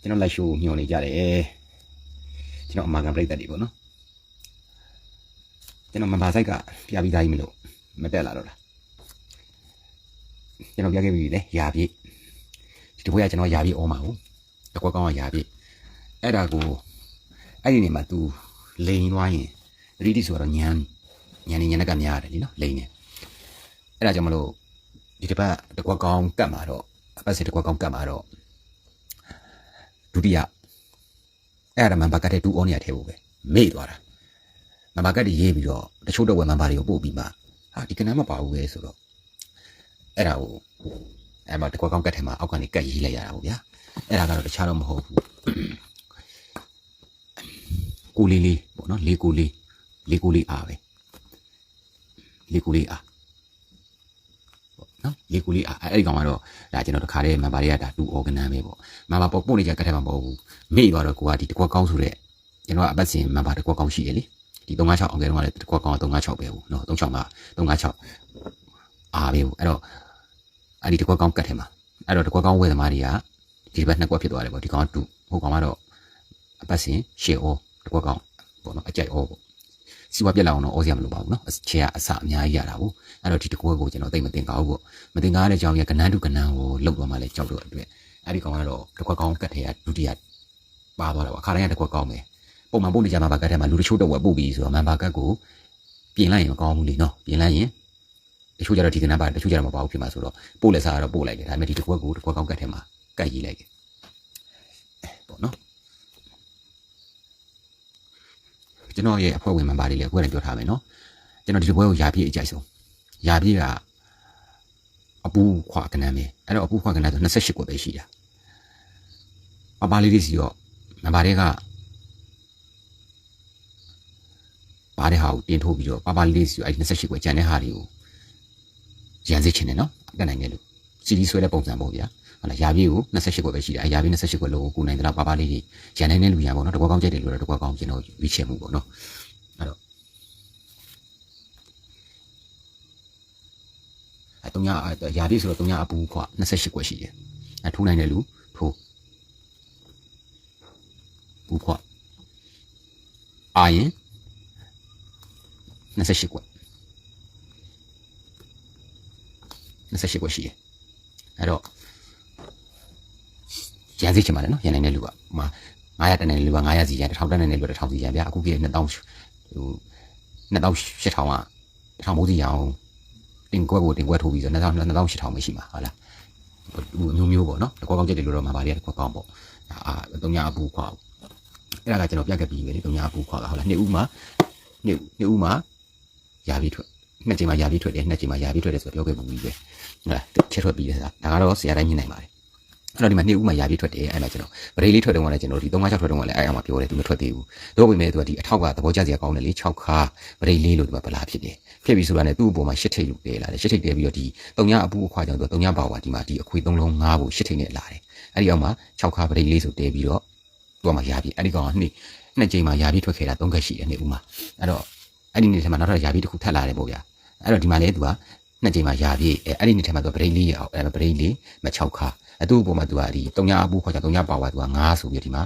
ကျွန်တော်လိုက်ရှိုးညွှန်နေကြတယ်ကျွန်တော်အမာခံပြိတ္တတွေပေါ့နော်ကျွန်တော်မဘာဆိုင်ကပြပြီးသားကြီးမလို့မတက်လာတော့လားကျွန်တော်ပြခဲ့ပြီလေယာပြည့်ဒီတစ်ပွဲကကျွန်တော်ယာပြည့်အောမှာဟုတ်တကွက်ကောင်းကယာပြည့်အဲ့ဒါကိုအဲ့ဒီနေမှာ तू လိန်သွားရင်တတိတိဆိုတော့ညမ်းညမ်းနေညနေကများရတယ်လीနော်လိန်နေအဲ့ဒါကြောင့်မလို့ဒီတစ်ပတ်တကွက်ကောင်းကတ်မှာတော့အပတ်စီတကွက်ကောင်းကတ်မှာတော့ ဒုတိယအဲ့ဒါမှန်ပါကတ်တဲ့2 on ရထဲဖို့ပဲမေ့သွားတာမှန်ပါကတ်တွေရေးပြီးတော့တချို့တော့ဝယ်မှန်ပါတွေကိုပို့ပြီးမှဟာဒီကနန်းမပါဘူးပဲဆိုတော့အဲ့ဒါကိုအဲ့မှာတကွက်ကောင်းကတ်ထဲမှာအောက်ကနေကတ်ရေးလိုက်ရတာပေါ့ဗျာအဲ့ဒါကတော့တခြားတော့မဟုတ်ဘူးကိုလေးလေးပေါ့နော်လေးကိုလေးလေးကိုလေးအားပဲလေးကိုလေးအား နော်လေကူလေးအဲ့အဲ့ဒီကောင်ကတော့ဒါကျွန်တော်တခါတည်းမန်ပါတွေကဒါတူ organ ပဲပေါ့မန်ပါပေါ်ပို့နေကြကတ်ထဲမှာမဟုတ်ဘူးမေ့သွားတော့ကိုကဒီတကွက်ကောင်းဆိုတဲ့ကျွန်တော်ကအပတ်စဉ်မန်ပါတကွက်ကောင်းရှိတယ်လေဒီ356အောင်ကဲတော့လည်းတကွက်ကောင်း356ပဲဘူးနော်36မှာ356အားပဲဘူးအဲ့တော့အဲ့ဒီတကွက်ကောင်းကတ်ထဲမှာအဲ့တော့တကွက်ကောင်းဝယ်သမားတွေကဒီဘက်နှစ်ကွက်ဖြစ်သွားတယ်ပေါ့ဒီကောင်ကတူဟိုကောင်ကတော့အပတ်စဉ်ရှေ့ all တကွက်ကောင်းပေါ့နော်အကြိုက် all ပေါ့ စီဝါပြက်လာအောင်တော့အော်စရာမလိုပါဘူးเนาะခြေကအစအများကြီးရတာဘူးအဲ့တော့ဒီတကွက်ကိုကျွန်တော်သိမသိင်ကောက်ဘူးပေါ့မသိင်ကားတဲ့အကြောင်းရကနန်းတုကနန်းကိုလှုပ်သွားမှလည်းကြောက်တော့အတွက်အဲ့ဒီကောင်ကတော့တကွက်ကောင်းကတ်ထဲကဒုတိယပါသွားတာပေါ့အခါတိုင်းကတကွက်ကောင်းပဲပုံမှန်ပို့နေကြမှာပါကတ်ထဲမှာလူတချို့တော့ဝယ်ပို့ပြီးဆိုတော့မန်ပါကတ်ကိုပြင်လိုက်ရင်မကောင်းဘူးလေနော်ပြင်လိုက်ရင်တချို့ကျတော့ဒီကနန်းပါတချို့ကျတော့မပါဘူးဖြစ်မှာဆိုတော့ပို့လက်စားကတော့ပို့လိုက်တယ်ဒါပေမဲ့ဒီတကွက်ကိုတကွက်ကောင်းကတ်ထဲမှာကတ်ရေးလိုက်တယ်ပေါ့နော် ကျွန်တော်ရဲ့အဖွဲ့ဝင်မန်ပါတွေလည်းအခုလည်းပြောထားမယ်နော်ကျွန်တော်ဒီတပွဲကိုယာပြည့်အကြိုက်ဆုံးယာပြည့်ကအပူခွာကနန်းပဲအဲ့တော့အပူခွာကနန်းဆို28ကိုပဲရှိတာပပလေးလေးစီတော့မန်ပါတွေကပါတဲ့ဟာကိုတင်ထိုးပြီးတော့ပပလေးလေးစီအဲ့28ကိုကျန်တဲ့ဟာတွေကိုရန်စစ်ချင်တယ်နော်တက်နိုင်တယ်လို့စီဒီဆွဲတဲ့ပုံစံပေါ့ဗျာ ဟုတ်လားယာပြည့်ကို28ကိုပဲရှိတာအဲ့ယာပြည့်28ကိုလုံးကိုကိုနိုင်တယ်လားပပလေးတွေရန်နိုင်တဲ့လူရန်ပေါ့နော်တကွက်ကောင်းကြိုက်တယ်လို့တော့တကွက်ကောင်းကျွန်တော်ရွေးချယ်မှုပေါ့နော်အဲ့တော့အဲတုံညာယာပြည့်ဆိုတော့တုံညာအပူခွာ28ကိုရှိတယ်အဲထိုးနိုင်တယ်လူထိုးပူခွာအာရင်28ကို28ကိုရှိတယ်အဲ့တော့ရ န်စီချင်ပါတယ်နော်ရန်နိုင်တဲ့လူကဟိုမှာ900တန်တဲ့လူက900စီရန်1000တန်တဲ့လူက1000စီရန်ဗျာအခုကြီး2000ဟို2800က1000မိုးစီရအောင်တင်ကွက်ကိုတင်ကွက်ထိုးပြီးဆို2000 2800မရှိမှာဟုတ်လားဟိုမျိုးမျိုးပေါ့နော်တကွက်ကောင်းချက်တွေလို့တော့မှာပါလေတကွက်ကောင်းပေါ့အာတုံညာအပူခွာအဲ့ဒါကကျွန်တော်ပြတ်ခဲ့ပြီးပဲလေတုံညာအပူခွာကဟုတ်လားနှစ်ဦးမှာနှစ်နှစ်ဦးမှာယာပြီးထွက်နှစ်ချိန်မှာယာပြီးထွက်တယ်နှစ်ချိန်မှာယာပြီးထွက်တယ်ဆိုတော့ပြောခဲ့ပူပြီးပဲဟုတ်လားချက်ထွက်ပြီးတယ်ဆိုတာဒါကတော့ဆရာတိုင်းညှိနိုင်ပါတယ် အဲ့တော့ဒီမှာနှစ်ဦးမှာယာပြီးထွက်တယ်အဲ့မှာကျွန်တော်ဗရေလေးထွက်တုန်းကလည်းကျွန်တော်ဒီ356ထွက်တုန်းကလည်းအဲ့အောင်မှာပြောတယ်သူမထွက်သေးဘူးတို့ပေမဲ့သူကဒီအထောက်ကသဘောကျစရာကောင်းတယ်လေ6ခါဗရေလေးလို့ဒီမှာဗလာဖြစ်တယ်ဖြစ်ပြီးဆိုတာနဲ့သူ့အပေါ်မှာရှစ်ထိတ်လို့တဲလာတယ်ရှစ်ထိတ်တဲပြီးတော့ဒီတုံညာအပူအခွာကြောင့်သူတုံညာပါဝါဒီမှာဒီအခွေ3လုံး5ဖို့ရှစ်ထိတ်နဲ့လာတယ်အဲ့ဒီအောင်မှာ6ခါဗရေလေးဆိုတဲပြီးတော့သူကမှယာပြီးအဲ့ဒီကောင်ကနှစ်နှစ်ချိန်မှာယာပြီးထွက်ခဲ့တာ3ခက်ရှိတယ်နှစ်ဦးမှာအဲ့တော့အဲ့ဒီနေ့ထဲမှာနောက်ထပ်ယာပြီးတစ်ခုထပ်လာတယ်ပေါ့ဗျာအဲ့တော့ဒီမှာလေသူက နှစ်ချိန်မှာယာပြီးအဲ့ဒီနေ့ထဲမှာသူဗရေလေးရအောင်အဲ့ဗရေလေးမ6ခါအတူပုံမှာသူကဒီတုံညာအပူခေါ်ကြတုံညာပါဝါသူက9ဆိုပြီးဒီမှာ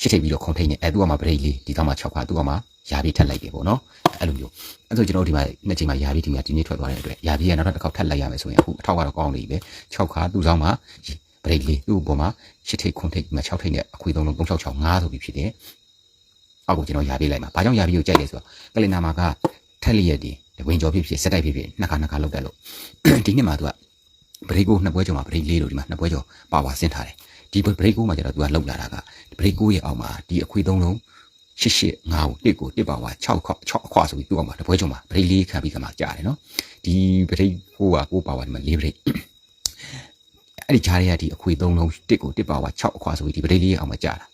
ရှစ်ထိပ်ပြီးတော့ခုံထိတ်နေအဲ့သူကမှဗရိတ်လေးဒီကောင်မှ6ခါသူကမှယာပြီးထက်လိုက်တယ်ပေါ့နော်အဲ့လိုမျိုးအဲ့ဆိုကျွန်တော်ဒီမှာနှစ်ချိန်မှာယာပြီးဒီမှာဒီနေ့ထွက်သွားတဲ့အတွက်ယာပြီးကနောက်တစ်ခေါက်ထက်လိုက်ရမယ်ဆိုရင်အခုအထောက်ကတော့ကောင်းနေပြီပဲ6ခါသူ့ဆောင်မှာဗရိတ်လေးသူ့ပုံမှာရှစ်ထိပ်ခုံထိတ်မှာ6ထိပ်နဲ့အခွေသုံးလုံး366 5ဆိုပြီးဖြစ်တယ်အောက်ကိုကျွန်တော်ယာပြီးလိုက်မှာဘာကြောင့်ယာပြီးကိုကြိုက်လဲဆိုတော့ကလင်နာမှာကထက်လျက်ဒီ ဝင်ကြောဖြစ်ဖြစ်စက်တိုက်ဖြစ်ဖြစ်နှစ်ခါနှစ်ခါလောက်တက်လို့ဒီနှစ်မှာသူကဘရိတ်ကိုနှစ်ပွဲကျော်မှာဘရိတ်လေးလို့ဒီမှာနှစ်ပွဲကျော်ပါဝါဆင်းထားတယ်ဒီဘရိတ်ကိုမှာကျတော့သူကလောက်လာတာကဘရိတ်ကိုရဲ့အောက်မှာဒီအခွေသုံးလုံးရှစ်ရှစ်ငါးကိုတစ်ကိုတစ်ပါဝါ6ခေါ6အခွာဆိုပြီးသူ့အောက်မှာတစ်ပွဲကျော်မှာဘရိတ်လေးခံပြီးကမှကြားတယ်နော်ဒီဘရိတ်ကိုကကိုပါဝါဒီမှာလေးဘရိတ်အဲ့ဒီကြားရတဲ့ဒီအခွေသုံးလုံးတစ်ကိုတစ်ပါဝါ6အခွာဆိုပြီးဒီဘရိတ်လေးရဲ့အောက်မှာကြားတာ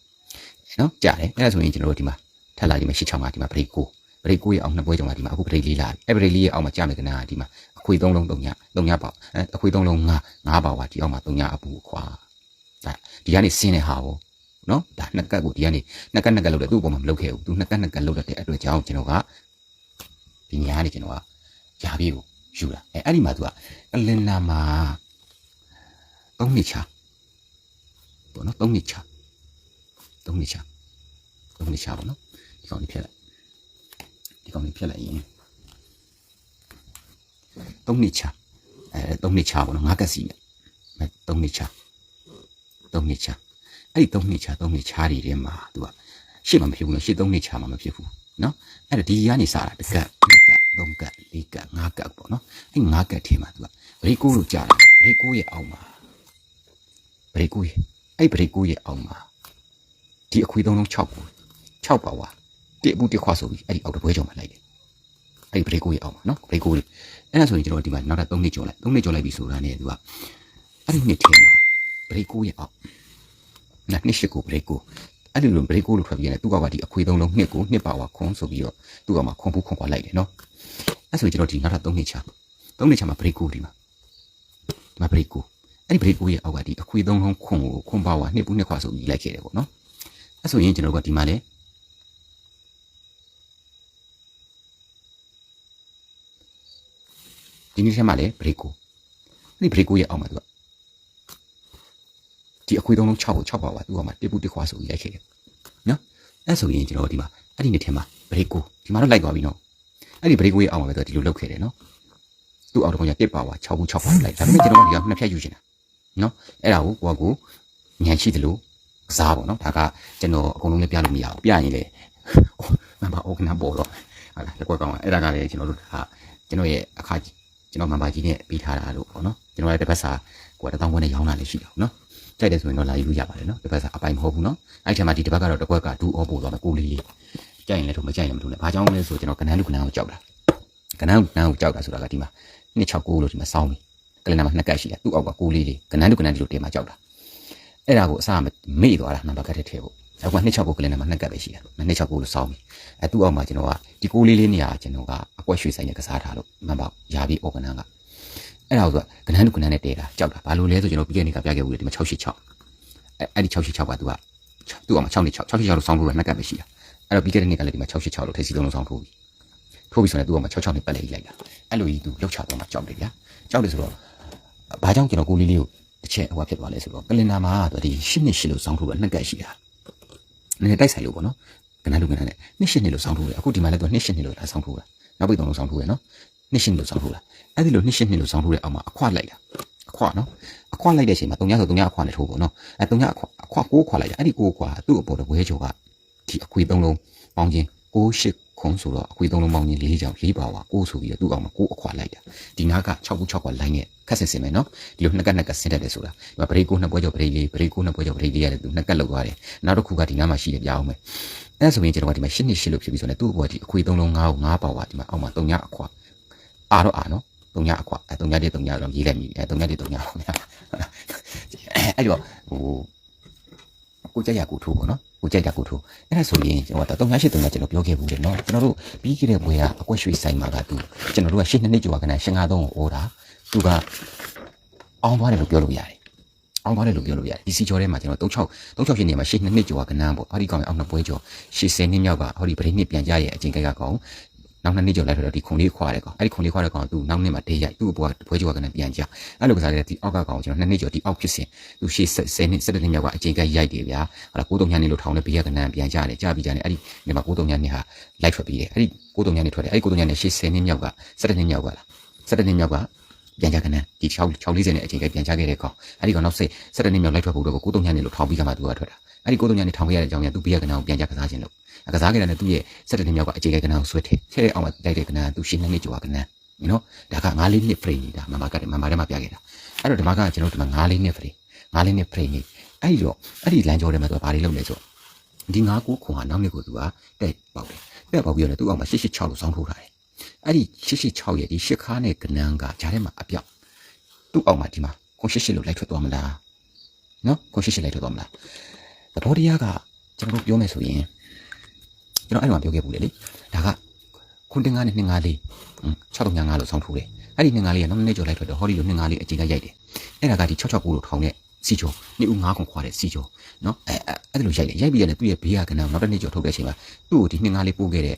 နော်ကြားတယ်အဲ့ဒါဆိုရင်ကျွန်တော်တို့ဒီမှာထပ်လာဒီမှာရှစ်ချောင်းမှာဒီမှာဘရိတ်ကို ဘရိတ်ကိုရဲ့အောက်နှစ်ပွဲကျော်မှာဒီမှာအခုဘရိတ်လေးလာပြီအဲ့ဘရိတ်လေးရဲ့အောက်မှာကြားမယ်ကနာကဒီမှာအခွေသုံးလုံးသုံးညသုံးညပေါ့အဲအခွေသုံးလုံးငါငါပါဝါဒီအောက်မှာသုံးညအပူခွာဒါဒီကနေဆင်းတဲ့ဟာကိုနော်ဒါနှစ်ကတ်ကိုဒီကနေနှစ်ကတ်နှစ်ကတ်လောက်တယ်သူ့အပေါ်မှာမလုပ်ခဲ့ဘူးသူနှစ်ကတ်နှစ်ကတ်လောက်တဲ့အတွက်ကြောင့်ကျွန်တော်ကဒီနေရာနေကျွန်တော်ကယာပြီးကိုယူတာအဲအဲ့ဒီမှာသူကကလင်နာမှာသုံးနှစ်ချာပေါ့နော်3နှစ်ချ3နှစ်ချ3နှစ်ချပေါ့နော်ဒီကောင်လေးဖြတ်လို က်ဒီကောင်လေးဖြတ်လိုက်ရင်3နှစ်ချအဲ3နှစ်ချပေါ့နော်ငါးကက်စီနဲ့အဲ3နှစ်ချ3နှစ်ချအဲ့ဒီ3နှစ်ချ3နှစ်ချတွေထဲမှာ तू ကရှေ့မှာမဖြစ်ဘူးနော်ရှေ့3နှစ်ချမှာမဖြစ်ဘူးနော်အဲ့ဒါဒီကနေစတာတစ်ကက်နှစ်ကက်သုံးကက်လေးကက်ငါးကက်ပေါ့နော်အဲ့ငါးကက်ထဲမှာ तू ကဘရိတ်ကိုလို့ကြာတယ်ဘရိတ်ကိုရဲ့အောက်မှာဘရိတ်ကိုရဲ့အဲ့ဘရိတ်ကိုရဲ့အောက်မှာဒီအခွေသုံးလုံး6ကို6ပါဝါ တိအပူတိခွာဆိုပြီးအဲ့ဒီအောက်တပွဲကြော်မှာလိုက်တယ်အဲ့ဒီဘရိတ်ကိုရဲ့အောက်မှာနော်ဘရိတ်ကိုလေးအဲ့ဒါဆိုရင်ကျွန်တော်ဒီမှာနောက်ထပ်3နှစ်ကျော်လိုက်3နှစ်ကျော်လိုက်ပြီဆိုတာနဲ့ तू ကအဲ့ဒီနှစ်ထဲမှာဘရိတ်ကိုရဲ့အောက်နော်နှစ်ရှိကိုဘရိတ်ကိုအဲ့ဒီလိုဘရိတ်ကိုလို့ထွက်ပြီးရတယ်သူကပါဒီအခွေသုံးလုံးနှစ်ကိုနှစ်ပါဝါခွန်ဆိုပြီးတော့သူကမှခွန်ဖူးခွန်ခွာလိုက်တယ်နော်အဲ့ဆိုရင်ကျွန်တော်ဒီနောက်ထပ်3နှစ်ချ3နှစ်ချမှာဘရိတ်ကိုဒီမှာဒီမှာဘရိတ်ကိုအဲ့ဒီဘရိတ်ကိုရဲ့အောက်ကဒီအခွေသုံးလုံးခွန်ကိုခွန်ပါဝါနှစ်ပူးနှစ်ခွာဆိုပြီးလိုက်ခဲ့တယ်ပေါ့နော်အဲ့ဆိုရင်ကျွန်တော်ကဒီမှာလဲ ဒီနေ့ထဲမှာလဲဘရိတ်ကိုအဲ့ဒီဘရိတ်ကိုရဲ့အောက်မှာသူကဒီအခွေသုံးလုံး6ကို6ပါဝါသူကမှတစ်ပူးတစ်ခွာဆိုပြီးလိုက်ခဲ့တယ်နော်အဲ့ဆိုရင်ကျွန်တော်ဒီမှာအဲ့ဒီနေ့ထဲမှာဘရိတ်ကိုဒီမှာတော့လိုက်သွားပြီနော်အဲ့ဒီဘရိတ်ကိုရဲ့အောက်မှာပဲသူကဒီလိုလုပ်ခဲ့တယ်နော်သူ့အောက်တကောင်ကတစ်ပါဝါ6ဘူး6ပါလိုက်ဒါပေမဲ့ကျွန်တော်ကဒီကနှစ်ဖြတ်ယူချင်တာနော်အဲ့ဒါကိုကိုကကိုညံရှိတယ်လို့ကစားပေါ့နော်ဒါကကျွန်တော်အကုန်လုံးလည်းပြလို့မရဘူးပြရင်လေမမအော်ကနာပေါ်တော့ဟာလားလက်ကွက်ကောင်းအဲ့ဒါကလည်းကျွန်တော်တို့ဟာကျွန်တော်ရဲ့အခါ ကျွန်တော်မမကြီးနဲ့ပြီးထားတာလို့ပေါ့နော်ကျွန်တော်ရဲ့တစ်ပတ်စာကိုကတစ်တောင်းခွန်းနဲ့ရောင်းတာလည်းရှိတယ်နော်ကြိုက်တယ်ဆိုရင်တော့လာယူလို့ရပါတယ်နော်တစ်ပတ်စာအပိုင်မဟုတ်ဘူးနော်အဲ့ဒီထဲမှာဒီတစ်ပတ်ကတော့တစ်ခွက်ကဒူအောပို့သွားမယ်ကိုလေးလေးကြိုက်ရင်လည်းတော့မကြိုက်ရင်မလို့နဲ့ဘာကြောင့်လဲဆိုကျွန်တော်ကနန်းလူကနန်းကိုကြောက်တာကနန်းကနန်းကိုကြောက်တာဆိုတာကဒီမှာ269လို့ဒီမှာစောင်းပြီကလန်နာမှာနှစ်ကတ်ရှိတယ်သူ့အောက်ကကိုလေးလေးကနန်းလူကနန်းဒီလိုတင်မှာကြောက်တာအဲ့ဒါကိုအစားမေ့သွားတာနံပါတ်ကတ်ထဲထည့်ဖို့ အခု269ကလန်နာမှာနှစ်ကတ်ပဲရှိတယ်269လို့စောင်းပြီအဲသူ့အောက်မှာကျွန်တော်ကဒီကိုလေးလေးနေရာကျွန်တော်ကအကွက်ရွှေဆိုင်နဲ့ကစားထားလို့မှန်ပါရာပြီးအော်ကနန်းကအဲ့ဒါကိုကနန်းလူကနန်းနဲ့တဲတာကြောက်တာဘာလို့လဲဆိုကျွန်တော်ပြီးခဲ့တဲ့နေ့ကပြခဲ့ဘူးလေဒီမှာ686အဲ့အဲ့ဒီ686ကသူကသူ့အောက်မှာ6နေ6 686လို့စောင်းလို့နှစ်ကတ်ပဲရှိတာအဲ့တော့ပြီးခဲ့တဲ့နေ့ကလည်းဒီမှာ686လို့ထည့်စီလုံးလုံးစောင်းထိုးပြီထိုးပြီဆိုရင်သူ့အောက်မှာ66နဲ့ပတ်လိုက်လိုက်တာအဲ့လိုကြီးသူလောက်ချတော့မှကြောက်တယ်ဗျာကြောက်တယ်ဆိုတော့ဘာကြောင့်ကျွန်တော်ကိုလေးလေးကိုတစ်ချက်ဟိုဖြစ်သွားလဲဆိုတော့ကလင်နာမှာသူဒီရှစ်နှစ်ရှစ်လို့စောင်းထိုးတာနှစ်ကတ်ရှိတာ နည်းနည်းတိုက်ဆိုင်လို့ပေါ့နော်ကနန်းလူကနန်းနဲ့နှစ်ရှစ်နှစ်လို့စောင်းထိုးတယ်အခုဒီမှာလည်းသူနှစ်ရှစ်နှစ်လို့လာစောင်းထိုးတာနောက်ပိတ်သုံးလို့စောင်းထိုးရနော်နှစ်ရှစ်နှစ်လို့စောင်းထိုးတာအဲ့ဒီလိုနှစ်ရှစ်နှစ်လို့စောင်းထိုးတဲ့အောက်မှာအခွလိုက်တာအခွနော်အခွလိုက်တဲ့အချိန်မှာတုံညဆိုတုံညအခွနဲ့ထိုးပေါ့နော်အဲတုံညအခွအခွကိုးခွလိုက်တာအဲ့ဒီကိုးခွသူ့အပေါ်တပွဲကျော်ကဒီအခွေသုံးလုံးပေါင်းချင်း6 8 ခွန်ဆိုတော့အခွေသုံးလုံးပေါင်းချင်း၄ကြောင်၄ပါဝါ6ဆိုပြီးတော့သူ့အောင်မှာ6အခွာလိုက်တာဒီနားက6ခု6ခွာလိုင်းနဲ့ခက်ဆင်စင်မယ်နော်ဒီလိုနှစ်ကနှစ်ကဆင်းတတ်တယ်ဆိုတာဒီမှာဘရိတ်ကိုနှစ်ပွဲကျော်ဘရိတ်လေးဘရိတ်ကိုနှစ်ပွဲကျော်ဘရိတ်လေးရတယ်သူနှစ်ကလောက်သွားတယ်နောက်တစ်ခုကဒီနားမှာရှိတယ်ပြအောင်မယ်အဲဆိုရင်ကျွန်တော်ကဒီမှာရှစ်နှစ်ရှစ်လို့ဖြစ်ပြီးဆိုတော့သူ့ဘောဒီအခွေသုံးလုံး9ကို9ပါဝါဒီမှာအောက်မှာ3ညအခွာအာတော့အာနော်3ညအခွာအဲ3ညတည်း3ညတော့ရေးလိုက်ပြီအဲ3ညတည်း3ညပါဗျာအဲ့တော့ဟိုကိုကြက်ရကိုထိုးပေါ့နော် ကိုကြိုက်တာကိုထိုးအဲ့ဒါဆိုရင်ကျွန်တော်တော့383ကကျွန်တော်ပြောခဲ့ဘူးလေနော်ကျွန်တော်တို့ပြီးခဲ့တဲ့ဘွေကအကွက်ရွှေဆိုင်မှာကသူကျွန်တော်တို့ကရှစ်နှစ်နှစ်ကျော်ကနရှင်း53ကိုဩတာသူကအောင်သွားတယ်လို့ပြောလို့ရတယ်အောင်သွားတယ်လို့ပြောလို့ရတယ်ဒီစီကျော်ထဲမှာကျွန်တော်36 36ရှင်းနေမှာရှစ်နှစ်နှစ်ကျော်ကနန်းပေါ့ဟောဒီကောင်အောင်နှစ်ပွဲကျော်80နှစ်မြောက်ကဟောဒီပရိနှစ်ပြန်ကြရဲ့အချိန်ကကကောင် နောက်နှစ်နှစ်ကျော်လိုက်တော့ဒီခုံလေးခွာတယ်ကောင်အဲ့ဒီခုံလေးခွာတဲ့ကောင်သူနောက်နှစ်မှာဒေးရိုက်သူ့ဘွားဘွဲကျော်ကလည်းပြန်ကြအဲ့လိုကစားတဲ့ဒီအောက်ကကောင်ကျွန်တော်နှစ်နှစ်ကျော်ဒီအောက်ဖြစ်စဉ်သူရှေ့10နှစ်17နှစ်မြောက်ကအချိန်ကရိုက်တယ်ဗျာဟာလား93ညနေလို့ထောင်းတဲ့ဘေးကကနန်းပြန်ကြတယ်ကြပြီးကြတယ်အဲ့ဒီဒီမှာ93ညနေဟာလိုက်ထွက်ပြီးတယ်အဲ့ဒီ93ညနေထွက်တယ်အဲ့ဒီ93ညနေရှေ့10နှစ်မြောက်က17နှစ်မြောက်ကလား17နှစ်မြောက်ကပြန်ကြကနန်းဒီ6 640နဲ့အချိန်ကပြန်ကြခဲ့တဲ့ကောင်အဲ့ဒီကောင်နောက်စိတ်17နှစ်မြောက်လိုက်ထွက်ဖို့တော့93ညနေလို့ထောင်းပြီးကမှသူကထွက်တာအဲ့ဒီ93ညနေထောင်းခဲ့ရတဲ့အကြောင်းကသူဘေးကကနန်းကိုပြန်ကြကစားခြင်းလို့ ကစားခဲ့တဲ့နဲ့သူ့ရဲ့17နှစ်မြောက်ကအချိန်ကကနန်းကိုဆွဲထည့်ထည့်တဲ့အောင်မှာတိုက်တဲ့ကနန်းသူရှင်းနှစ်နှစ်ကျော်ကနန်းနော်ဒါက9လေးနှစ် frame နေတာမမကတည်းကမမထဲမှာပြခဲ့တာအဲ့တော့ဒီမှာကကျွန်တော်ဒီမှာ9လေးနှစ် frame 9လေးနှစ် frame နေအဲ့ဒီတော့အဲ့ဒီလမ်းကြောထဲမှာသူကဘာတွေလုပ်လဲဆိုဒီ9ကိုခွန်ကနောက်နှစ်ကိုသူကတဲ့ပေါက်တယ်တဲ့ပေါက်ပြီးတော့သူ့အောင်မှာ886လို့စောင်းထိုးထားတယ်အဲ့ဒီ886ရဲ့ဒီရှစ်ခါနဲ့ကနန်းကဂျားထဲမှာအပြောက်သူ့အောင်မှာဒီမှာခွန်88လို့လိုက်ထွက်သွားမလားနော်ခွန်88လိုက်ထွက်သွားမလားသဘောတရားကကျွန်တော်တို့ပြောမယ်ဆိုရင် ကျွန်တော်အဲ့လိုပြောခဲ့ဘူးလေလေဒါကခွန်တင်ငါနဲ့2ငါလေး6355လို့ဆောင်းထိုးတယ်အဲ့ဒီ2ငါလေးကနောက်နေ့ကျော်လိုက်ထွက်တော့ဟောဒီလို2ငါလေးအချိန်ကရိုက်တယ်အဲ့ဒါကဒီ669လို့ထောင်တဲ့စီကျော်နေ့ဦး9ခွန်ခွာတဲ့စီကျော်နော်အဲအဲ့ဒါလိုရိုက်တယ်ရိုက်ပြီးရတယ်သူ့ရဲ့ဘေးကကနန်းနောက်တစ်နေ့ကျော်ထုတ်တဲ့အချိန်မှာသူ့ကိုဒီ2ငါလေးပို့ခဲ့တဲ့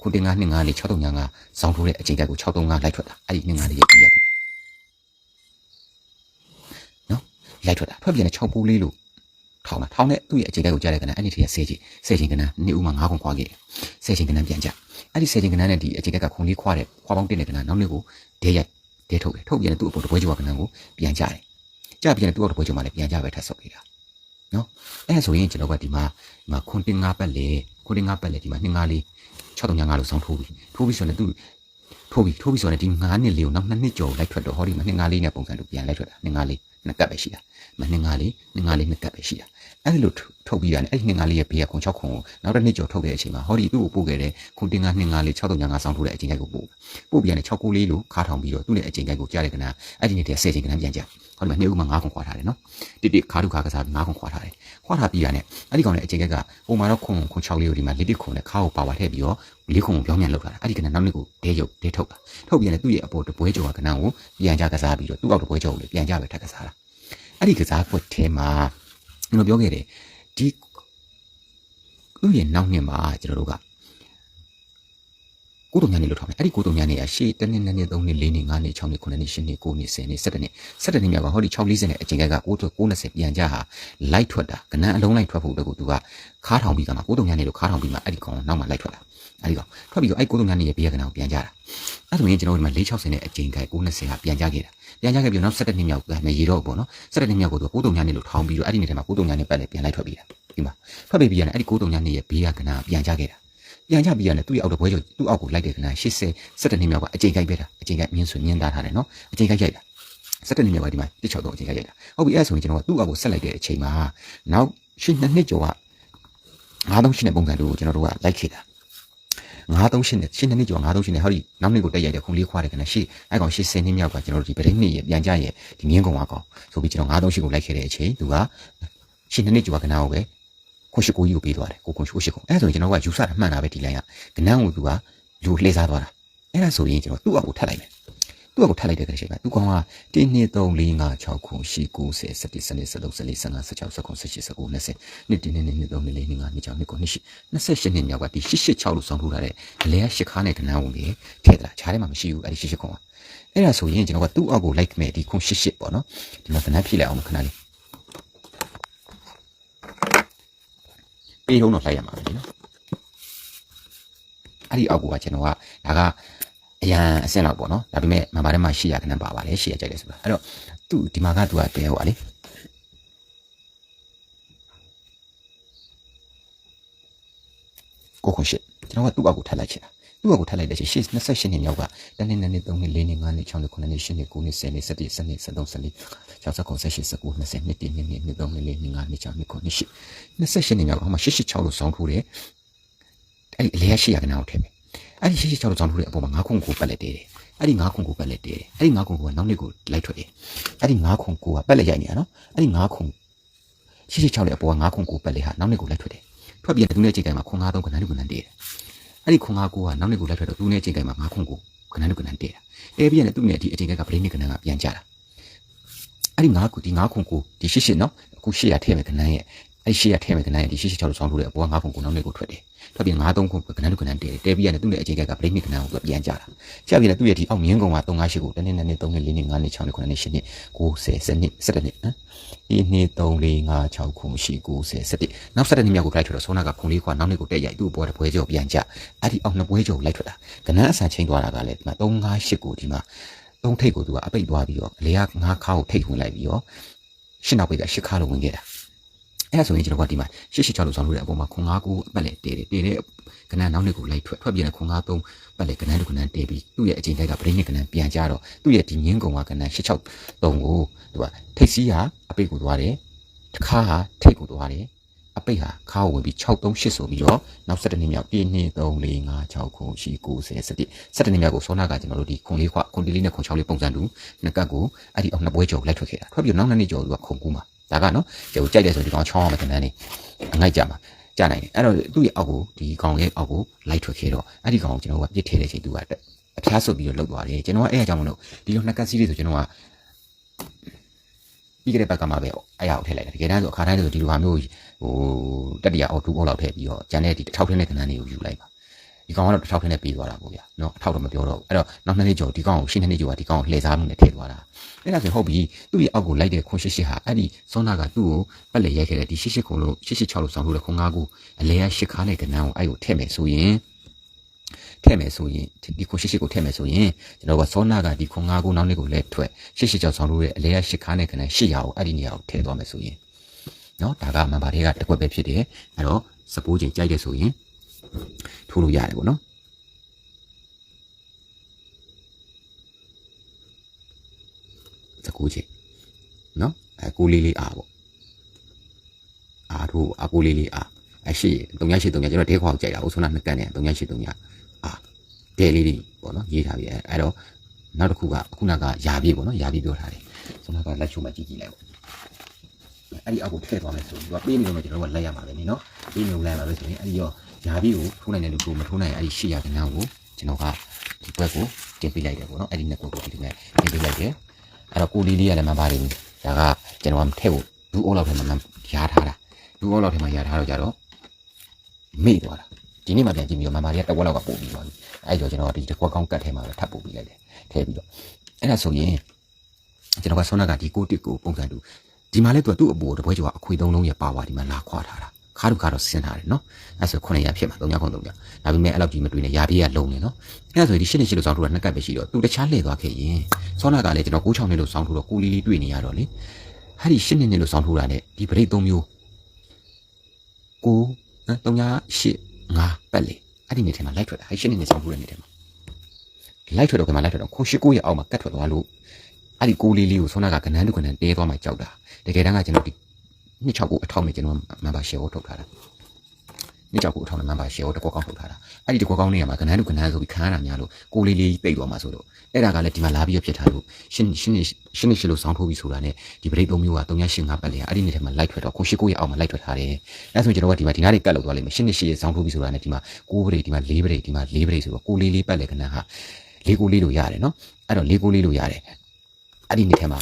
ခွန်တင်ငါ2ငါလေး6355ဆောင်းထိုးတဲ့အချိန်ကကို635လိုက်ထွက်တာအဲ့ဒီ2ငါလေးရဲ့ဘေးကကနန်းနော်လိုက်ထွက်တာထွက်ပြန်တဲ့6ပိုးလေးလို့ ထောင်းတာထောင်းတဲ့သူ့ရဲ့အခြေတိုက်ကိုကြားတဲ့ကဏ္ဍအဲ့ဒီထည့်ဆဲချင်ဆဲချင်ကဏ္ဍနှစ်ဦးမှ၅ခုခွာခဲ့ဆဲချင်ကဏ္ဍပြန်ကြအဲ့ဒီဆဲချင်ကဏ္ဍနဲ့ဒီအခြေတိုက်ကခုံလေးခွာတဲ့ခွာပေါင်းတင်တဲ့ကဏ္ဍနောက်နှစ်ကိုဒဲရိုက်ဒဲထုတ်တယ်ထုတ်ပြန်တဲ့သူ့အပေါ်တပွဲကျော်ကဏ္ဍကိုပြန်ကြတယ်ကြပြန်တဲ့သူ့အပေါ်တပွဲကျော်မှလည်းပြန်ကြပဲထပ်ဆုပ်ပေးတာနော်အဲ့ဆိုရင်ကျွန်တော်ကဒီမှာဒီမှာခွန်တင်ငါပတ်လေခွန်တင်ငါပတ်လေဒီမှာနှစ်ငါလေး6395လို့ဆောင်းထိုးပြီးထိုးပြီးဆိုရင်သူ့ထိုးပြီးထိုးပြီးဆိုရင်ဒီ9နှစ်လေးကိုနောက်2နှစ်ကျော်လိုက်ထွက်တော့ဟောဒီမှာ2 5လေးနဲ့ပုံစံတူပြန်လိုက်ထွက်တာ2 5လေး နှစ်ကပ်ပဲရှိတာမနှင်းကားလေးနှင်းကားလေးနှစ်ကပ်ပဲရှိတာအဲ့ဒီလိုထုတ်ပြီးရတယ်အဲ့ဒီနှင်းကားလေးရဲ့ဘေးကခုံ6ခုကိုနောက်တစ်နှစ်ကျော်ထုတ်ခဲ့တဲ့အချိန်မှာဟောဒီသူ့ကိုပို့ခဲ့တဲ့ခုတင်ကားနှင်းကားလေး6395ဆောင်းထုတ်တဲ့အချိန်ကိုပို့ပို့ပြီးရတယ်69လေးလို့ခါထောင်ပြီးတော့သူ့နဲ့အချိန်ကိုက်ကိုကြားတဲ့ကနာအဲ့ဒီနေ့တည်း10ချိန်ကနာပြန်ကြဟောဒီမှာနှစ်ဦးမှာ9ခုခွာထားတယ်နော်တိတိခါထုခါကစား9ခုခွာထားတယ်ခွာထားပြီးရတယ်အဲ့ဒီကောင်နဲ့အချိန်ကက်ပုံမှန်တော့ခုံခုံ6လေးကိုဒီမှာလက်တစ်ခုံနဲ့ခါကိုပါဝါထည့်ပြီးတော့လေးခုံပြောင်းပြန်လောက်လာတာအဲ့ဒီကဏ္ဍနောက်နှစ်ကိုဒဲရုပ်ဒဲထုတ်တာထုတ်ပြန်လဲသူ့ရဲ့အပေါ်တပွဲကျော်ကဏ္ဍကိုပြန်ကြကစားပြီးတော့သူ့အောက်တပွဲကျော်ကိုလည်းပြန်ကြပဲထပ်ကစားတာအဲ့ဒီကစားကွက်ထဲမှာကျွန်တော်ပြောခဲ့တယ်ဒီသူ့ရဲ့နောက်နှစ်မှာကျွန်တော်တို့ကကိုတုံညာနေလို့ထားမယ်အဲ့ဒီကိုတုံညာနေကရှေ့တနည်းနည်း3နည်း4နည်း5နည်း6နည်း9နည်း10နည်း9နည်း10နည်း17နည်း17နည်းမြောက်ကဟောဒီ640နဲ့အချိန်ကက990ပြန်ကြဟာလိုက်ထွက်တာကဏ္ဍအလုံးလိုက်ထွက်ဖို့တကူသူကခါထောင်ပြီးကမှကိုတုံညာနေလို့ခါထောင်ပြီးမှအဲ့ဒီကောင်နောက်မှလိုက်ထွက်တာ အဲဒီကောင်ထွက်ပြီးတော့အဲ့ကိုတို့များနေရဲ့ဘေးကနာကိုပြန်ကြတာအဲ့ဒါမင်းကျွန်တော်တို့ဒီမှာ660နဲ့အချိန်ခိုင်920ကပြန်ကြခဲ့တာပြန်ကြခဲ့ပြီးတော့နောက်17နှစ်မြောက်ကမရေတော့ပေါ့နော်17နှစ်မြောက်ကိုသူကကိုတို့များနေလို့ထောင်းပြီးတော့အဲ့ဒီနေ့တည်းမှာကိုတို့များနေပတ်နေပြန်လိုက်ထွက်ပြီးတာဒီမှာထွက်ပြီးပြီးရတယ်အဲ့ဒီကိုတို့များနေရဲ့ဘေးကနာပြန်ကြခဲ့တာပြန်ကြပြီးရတယ်သူ့ရဲ့အောက်တပွဲကျော်သူ့အောက်ကိုလိုက်တဲ့ကနာ80 17နှစ်မြောက်ကအချိန်ခိုင်ပဲတာအချိန်ခိုင်မြင်းဆွမြင်းသားထားတယ်နော်အချိန်ခိုင်ရိုက်တာ17နှစ်မြောက်ကဒီမှာတစ်ချောက်တော့အချိန်ခိုင်ရိုက်တာဟုတ်ပြီအဲ့ဒါဆိုရင်ကျွန်တော်ကသူ့အောက်ကိုဆက်လိုက်တဲ့အချိန်မှာနောက်ရှင်းနှစ်နှစ်ကျော်က9000ရှင်းတဲ့ပုံစံတို့ကိုကျွန်တော်တို့ကလိုက်ခဲ့တာ 938နဲ့8နှစ်ကျော်938နဲ့ဟောဒီနောက်နှစ်ကိုတက်ရိုက်တဲ့ခုံလေးခွာတဲ့ကနေရှိအဲ့ကောင်80နှစ်မြောက်ကကျွန်တော်တို့ဒီပရိနှစ်ရပြန်ကြရဲ့ဒီမြင်းကုံကကောင်ဆိုပြီးကျွန်တော်938ကိုလိုက်ခဲ့တဲ့အချိန်သူက8နှစ်ကျော်ကနာကိုပဲခွရှိကိုကြီးကိုပေးသွားတယ်ကိုခွရှိကိုရှိကိုအဲ့ဆိုရင်ကျွန်တော်ကယူဆတာမှန်တာပဲဒီလိုင်းကကနန်းကိုသူကလူလှည့်စားသွားတာအဲ့ဒါဆိုရင်ကျွန်တော်သူ့အကိုထပ်လိုက်မယ် သူ့ကိုထပ်လိုက်တဲ့တရှိပဲသူကောင်က1 2 3 4 5 6ခုရှိ90 17 17 17 15 16 16 18 19 20နှစ်တင်းနေနေ3 4 5 6 6နှစ်ကိုနှစ်ရှိ28နှစ်မြောက်ကဒီ886လို့ဆုံးထုတ်လာတဲ့ဒလဲရှစ်ခါနဲ့ကဏ္ဍဝင်ပြီးထည့်တာခြားထဲမှာမရှိဘူးအဲ့ဒီ88ခုကအဲ့ဒါဆိုရင်ကျွန်တော်ကသူ့အောက်ကိုလိုက်မယ်ဒီခု88ပေါ့နော်ဒီမှာကဏ္ဍဖြည့်လိုက်အောင်ခဏလေးပေးလုံးတော့လိုက်ရမှာပဲနော်အဲ့ဒီအောက်ကကျွန်တော်ကဒါက အရန်အဆင့်လောက်ပေါ့နော်ဒါပေမဲ့မဘာထဲမှာရှိရခဏပါပါလေရှိရကြတယ်ဆိုတာအဲ့တော့သူ့ဒီမှာကသူကဘယ်ဟောလေကိုခွန်ရှစ်ကျွန်တော်ကသူ့အကူထပ်လိုက်ချင်တာသူ့အကူထပ်လိုက်တဲ့ရှစ်28နှစ်မြောက်ကတနေ့နေ့3နှစ်4နှစ်5နှစ်6နှစ်9နှစ်10နှစ်9နှစ်10နှစ်17 17 13 14 16 18 19 20နှစ်1နှစ်2နှစ်3နှစ်4နှစ်5နှစ်6နှစ်9နှစ်10 28နှစ်မြောက်ကဟိုမှာ886လို့ဆောင်းထိုးတယ်အဲ့ဒီအလဲရရှိရကနာကိုထည့်မယ် အဲ့ဒီ886လို့စောင်းထိုးတဲ့အပေါ်မှာ9ခုကိုပတ်လက်တဲတယ်အဲ့ဒီ9ခုကိုပတ်လက်တဲတယ်အဲ့ဒီ9ခုကနောက်နှစ်ကိုလိုက်ထွက်တယ်အဲ့ဒီ9ခုကိုကပတ်လက်ရိုက်နေတာနော်အဲ့ဒီ9ခု886ရဲ့အပေါ်က9ခုကိုပတ်လက်ဟာနောက်နှစ်ကိုလိုက်ထွက်တယ်ထွက်ပြီးတဲ့သူနဲ့ချိန်တိုင်းမှာခွန်9 3ကဏ္ဍလူကဏ္ဍတဲတယ်အဲ့ဒီခွန်9ကိုကနောက်နှစ်ကိုလိုက်ထွက်တော့သူနဲ့ချိန်တိုင်းမှာ9ခုကိုကဏ္ဍလူကဏ္ဍတဲတာတဲပြီးရင်သူနဲ့ဒီအချိန်ကဗရိတ်နှစ်ကဏ္ဍကပြန်ကြတာအဲ့ဒီ9ခုဒီ9ခုကိုဒီရှစ်ရှစ်နော်အခု800ထည့်မယ်ကနန်းရဲ့ အဲ့ဒီ800ထည့်မယ်ကနန်းရဲ့ဒီရှစ်ရှစ်6လို့ဆောင်းလို့တဲ့အပေါ်က9ခုကိုနောက်နေ့ကိုထွက်တယ်ထွက်ပြီး9 3ခုကနန်းလူကနန်းတဲတယ်တဲပြီးရတယ်သူ့ရဲ့အချိန်ကဗရိတ်နှစ်ကနန်းကိုပြန်ကြတာကြာပြီးတယ်သူ့ရဲ့ဒီအောက်မြင်းကုံက3 5 8ကိုတနေ့နဲ့နေ့3နေ့4နေ့5နေ့6နေ့9နေ့10နေ့9 10 10နှစ်ဟမ်ဒီနေ့3 4 5 6ခုရှိ9 10 17နောက်17နှစ်မြောက်ကိုလိုက်ထွက်တော့ဆောနာကခုံလေးခွာနောက်နေ့ကိုတက်ရိုက်သူ့ဘောတဲ့ပွဲကြောပြန်ကြအဲ့ဒီအောက်နှစ်ပွဲကြောလိုက်ထွက်တာကနန်းအဆန်ချိန်သွားတာကလည်းဒီမှာ3 5 8ကိုဒီမှာသုံးထိပ်ကိုသူကအပိတ်သွားပြီးတော့အလေကငါးခါကိုထိပ်ဝင်လိုက်ပြီးတော့ရှင်းနောက်ပိတ်ကရှစ်ခါလို့ဝင်ခဲ့တာ အဲ့ဒါဆိုရင်ကျွန်တော်ကဒီမှာရှစ်ရှစ်ချလို့ဆောင်လို့တဲ့အပေါ်မှာခွန်ငါးကိုအပတ်လေတေးတယ်တေးတဲ့ကနန်းနောက်နှစ်ကိုလိုက်ထွက်ထွက်ပြတဲ့ခွန်ငါးသုံးပတ်လေကနန်းတစ်ကနန်းတေးပြီးသူ့ရဲ့အချိန်တိုက်ကပရိနိကနန်းပြန်ကြတော့သူ့ရဲ့ဒီငင်းကုံကကနန်းရှစ်ချောက်သုံးကိုသူကထိပ်စီးဟာအပိတ်ကိုသွားတယ်တစ်ခါဟာထိပ်ကိုသွားတယ်အပိတ်ဟာခါကိုဝင်ပြီး638ဆိုပြီးတော့နောက်7နှစ်မြောက်1 2 3 4 5 6ခုရှိ9 10 17 17နှစ်မြောက်ကိုစောနာကကျွန်တော်တို့ဒီခွန်လေးခွခွန်လေးလေးနဲ့ခွန်6လေးပုံစံတူနှစ်ကတ်ကိုအဲ့ဒီအောင်နှစ်ပွဲကြော်လိုက်ထွက်ခဲ့တာထွက်ပြီးနောက်နှစ်နှစ်ကြော်သူကခုံကူးမှာ ဒါကနော်ကျိုးကြိုက်တယ်ဆိုဒီကောင်ချောင်းအောင်မတင်တန်းနေအငိုက်ကြမှာကြနိုင်တယ်အဲ့တော့သူ့ရဲ့အောက်ကိုဒီကောင်ရဲ့အောက်ကိုလိုက်ထွက်ခဲ့တော့အဲ့ဒီကောင်ကိုကျွန်တော်ကပြစ်ထည့်တဲ့ချိန်သူကအဖျားဆုပ်ပြီးတော့လှုပ်သွားတယ်ကျွန်တော်ကအဲ့အကြောင်းမလို့ဒီလိုနှစ်ကတ်စီးလေးဆိုကျွန်တော်ကပြီးကြတဲ့ဘက်ကမှပဲအဲ့ရအောင်ထည့်လိုက်တယ်တကယ်တမ်းဆိုအခါတိုင်းဆိုဒီလိုဟာမျိုးဟိုတတိယအော်ဒူအော်လောက်ထည့်ပြီးတော့ကျန်တဲ့ဒီတစ်ထောက်ထင်းတဲ့ကဏ္ဍတွေကိုယူလိုက်ပါဒီကောင်ကတော့တစ်ထောက်ထင်းနဲ့ပြီးသွားတာပေါ့ဗျာနော်အထောက်တော့မပြောတော့ဘူးအဲ့တော့နောက်နှစ်နှစ်ကျော်ဒီကောင်ကိုရှင်းနှစ်နှစ်ကျော်ကဒီကောင်ကိုလှည့်စားမှုနဲ့ထည့်သွားတာ အဲ့ဒါဆိုဟုတ်ပြီသူ့ရဲ့အောက်ကိုလိုက်တဲ့ခွန်ရှစ်ရှစ်ဟာအဲ့ဒီစောနာကသူ့ကိုပက်လေရိုက်ခဲ့တဲ့ဒီရှစ်ရှစ်ခုလို့ရှစ်ရှစ်6လို့ဆောင်းလို့တဲ့ခွန်၅ခုအလဲရရှစ်ခါနဲ့ကနန်းကိုအဲ့ကိုထည့်မယ်ဆိုရင်ထည့်မယ်ဆိုရင်ဒီခွန်ရှစ်ရှစ်ကိုထည့်မယ်ဆိုရင်ကျွန်တော်ကစောနာကဒီခွန်၅ခုနောက်နှစ်ကိုလဲထွက်ရှစ်ရှစ်6ဆောင်းလို့တဲ့အလဲရရှစ်ခါနဲ့ကနန်း800ကိုအဲ့ဒီနေရာကိုထည့်သွားမယ်ဆိုရင်နော်ဒါကမန်ပါတွေကတစ်ခွက်ပဲဖြစ်တယ်အဲ့တော့စပိုးချိန်ကြိုက်တယ်ဆိုရင်ထိုးလို့ရတယ်ပေါ့နော် စကူချိန်နော်အဲကိုလေးလေးအားပေါ့အားထိုးအကိုလေးလေးအားအရှိ308 3ကျွန်တော်တဲခွာကိုကြိုက်တာဟိုဆိုနာနှစ်ကန်နဲ့308 3အားတဲလေးလေးပေါ့နော်ရေးထားပြီအဲ့တော့နောက်တစ်ခုကခုနကယာပြည့်ပေါ့နော်ယာပြည့်ပြောထားတယ်ဆိုတော့ကလက်ချုံမှကြည့်ကြည့်လိုက်ပေါ့အဲ့ဒီအောက်ကိုထည့်သွားမယ်ဆိုပြီးတော့ပေးနေလို့မှကျွန်တော်ကလက်ရမှာပဲနိနော်ပေးနေလို့လက်ရမှာပဲဆိုရင်အဲ့ဒီရောယာပြည့်ကိုထိုးနိုင်တယ်လို့ထိုးမထိုးနိုင်အဲ့ဒီရှေ့ရကဏ္ဍကိုကျွန်တော်ကဒီဘက်ကိုတင်ပေးလိုက်တယ်ပေါ့နော်အဲ့ဒီနှစ်ခုကိုဒီမဲ့တင်ပေးလိုက်တယ် အဲ့တော့ကိုလေးလေးကလည်းမပါဘူးဒါကကျွန်တော်ကထည့်ဖို့ဒူးအိုးလောက်ထဲမှာရားထားတာဒူးအိုးလောက်ထဲမှာရားထားတော့ကြတော့မေ့သွားတာဒီနေ့မှပြန်ကြည့်ပြီးတော့မမလေးကတဝက်လောက်ကပို့ပြီးသွားပြီအဲ့တော့ကျွန်တော်ကဒီတစ်ခွက်ကောင်းကတ်ထဲမှာပဲထပ်ပို့ပြီးလိုက်တယ်ထည့်ပြီးတော့အဲ့ဒါဆိုရင်ကျွန်တော်ကဆွမ်းနာကဒီကိုတစ်ကိုပုံစံတူဒီမှာလဲသူကသူ့အပေါ်တပွဲကျော်ကအခွေသုံးလုံးရပါဝါဒီမှာလာခွာထားတာ ခါတူခါတော့ဆင်းထားတယ်နော်အဲ့ဆို900ဖြစ်မှာ300ခု300ဒါပေမဲ့အဲ့လောက်ကြီးမတွေ့နဲ့ရာပြေးကလုံနေနော်အဲ့ဒါဆိုဒီရှစ်နှစ်ရှစ်လို့စောင်းထူတာနှစ်ကပ်ပဲရှိတော့သူတခြားလှည့်သွားခဲ့ရင်စောနာကလည်းကျွန်တော်96နှစ်လို့စောင်းထူတော့ကိုလီလီတွေ့နေရတော့လေအဲ့ဒီရှစ်နှစ်နှစ်လို့စောင်းထူတာနဲ့ဒီပရိတ်3မျိုးကိုနော်308 5ပတ်လေအဲ့ဒီနေထဲမှာလိုက်ထွက်တာအဲ့ရှစ်နှစ်နှစ်စောင်းထူတဲ့နေထဲမှာလိုက်ထွက်တော့ကမှလိုက်ထွက်တော့ခိုရှိကိုရဲ့အောက်မှာကတ်ထွက်သွားလို့အဲ့ဒီကိုလီလီကိုစောနာကကနန်းတူကနန်းတဲသွားမှကြောက်တာတကယ်တမ်းကကျွန်တော်ဒီ 269အထောက်နဲ့ကျွန်တော်မန်ပါရှယ်ကိုထုတ်ထားတာနှစ်ကြောက်ကိုအထောက်နဲ့မန်ပါရှယ်ကိုတကွက်ကောင်းထုတ်ထားတာအဲ့ဒီတကွက်ကောင်းနေရမှာကနန်းတူကနန်းဆိုပြီးခန်းရတာများလို့ကိုလေးလေးတိတ်သွားမှာဆိုတော့အဲ့ဒါကလည်းဒီမှာလာပြီးဖြစ်ထားလို့ရှင်းရှင်းရှင်းရှင်းလို့ဆောင်းထိုးပြီးဆိုတာနဲ့ဒီပရိတ်သုံးမျိုးက385ပတ်လေအဲ့ဒီနေ့ထဲမှာလိုက်ထွက်တော့ကိုရှိကိုရဲ့အောက်မှာလိုက်ထွက်ထားတယ်အဲ့ဆိုကျွန်တော်ကဒီမှာဒီနားလေးကတ်လောက်သွားလိမ့်မယ်ရှင်းရှင်းဆောင်းထိုးပြီးဆိုတာနဲ့ဒီမှာ6ပရိတ်ဒီမှာ4ပရိတ်ဒီမှာ4ပရိတ်ဆိုတော့ကိုလေးလေးပတ်လေကနန်းဟာလေးကိုလေးလို့ရတယ်နော်အဲ့တော့လေးကိုလေးလို့ရတယ်အဲ့ဒီနေ့ထဲမှာ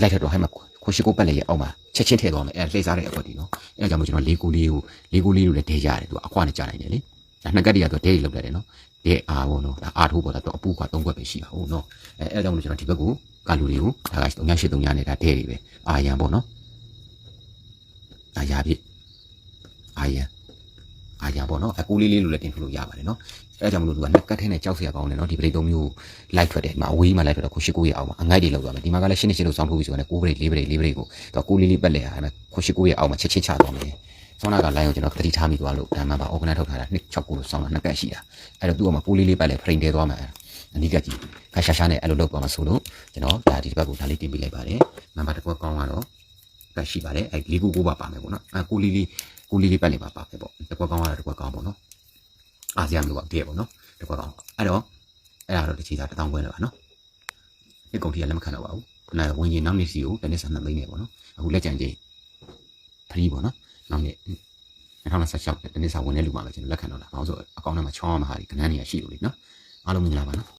လိုက်ထွက်တော့ဟဲ့မှာ ခိုရှိကိုပတ်လေရဲ့အောက်မှာချက်ချင်းထည့်သွားမယ်အဲလှည့်စားတဲ့အကွက်ဒီနော်အဲဒါကြောင့်မို့ကျွန်တော်လေးကိုလေးကိုလေးကိုလေးလို့လည်းဒဲရတယ်သူအခွာနဲ့ကြာနိုင်တယ်လေဒါနှစ်ကတ်တည်းကတော့ဒဲလောက်တယ်နော်ဒဲအားပေါ့နော်ဒါအားထိုးပေါ်တာတော့အပူက၃ခွက်ပဲရှိတာဟုတ်နော်အဲအဲဒါကြောင့်မို့ကျွန်တော်ဒီဘက်ကိုကာလူတွေကိုဒါက383ညနဲ့ဒါဒဲတွေပဲအာရန်ပေါ့နော်အာရပြည့်အာရန်အာရန်ပေါ့နော်အကူလေးလေးလို့လည်းတင်ထုတ်လို့ရပါတယ်နော် အဲဒါကြောင့်မလို့သူကနှစ်ကတ်ထဲနဲ့ကြောက်စရာကောင်းတယ်နော်ဒီပရိတ်၃မျိုးလိုက်ထွက်တယ်ဒီမှာအဝေးမှာလိုက်ထွက်တော့ခုရှိကိုရဲ့အောက်မှာအငိုက်တွေလောက်သွားမယ်ဒီမှာကလည်းရှင်းနေရှင်းလို့စောင်းထိုးပြီးဆိုတော့9ပရိတ်4ပရိတ်4ပရိတ်ကိုတော့ကိုလေးလေးပတ်လဲဟာခုရှိကိုရဲ့အောက်မှာချက်ချင်းချသွားမယ်ဆောင်းနာကလိုင်းကိုကျွန်တော်တတိထားမိသွားလို့ဒါမှပါ organize ထုတ်ထားတာ269လို့ဆောင်းတာနှစ်ကတ်ရှိတာအဲ့တော့သူ့အမှာကိုလေးလေးပတ်လဲ frame တဲသွားမှာအနိကကြီးခါရှာရှာနဲ့အဲ့လိုလောက်သွားမှာဆိုလို့ကျွန်တော်ဒါဒီဘက်ကိုဒါလေးတင်ပေးလိုက်ပါတယ်နံပါတ်တစ်ခုကောင်းကတော့ကတ်ရှိပါတယ်အဲ့လေးခုကိုပါပါမယ်ပေါ့နော်အဲ့ကိုလေးလေးကိုလေးလေးပတ်လဲပါပါခဲ့ပေါ့တစ်ခွက်ကောင်းကတော့တစ်ခွက်ကောင်းပေါ့နော် အာဆီယံမျိုးပါတည့်ပေါ့နော်တစ်ခွက်ကောင်းအဲ့တော့အဲ့ဒါတော့တစ်ချီသား1000ခွဲလောက်ပါနော်ဒီကုန်ထီကလက်မခံတော့ပါဘူးခုနကဝင်ရင်နောက်နေ့စီကိုတနေ့ဆန်နှစ်သိန်းနေပေါ့နော်အခုလက်ကြံကြီးဖရီးပေါ့နော်နောက်နေ့2016တနေ့စာဝင်တဲ့လူမှပဲကျွန်တော်လက်ခံတော့လာ။ဘာလို့ဆိုအကောင့်ထဲမှာချောင်းမှာဟာဒီကဏ္ဍနေရရှိလို့လေနော်။အားလုံးမင်္ဂလာပါနော်။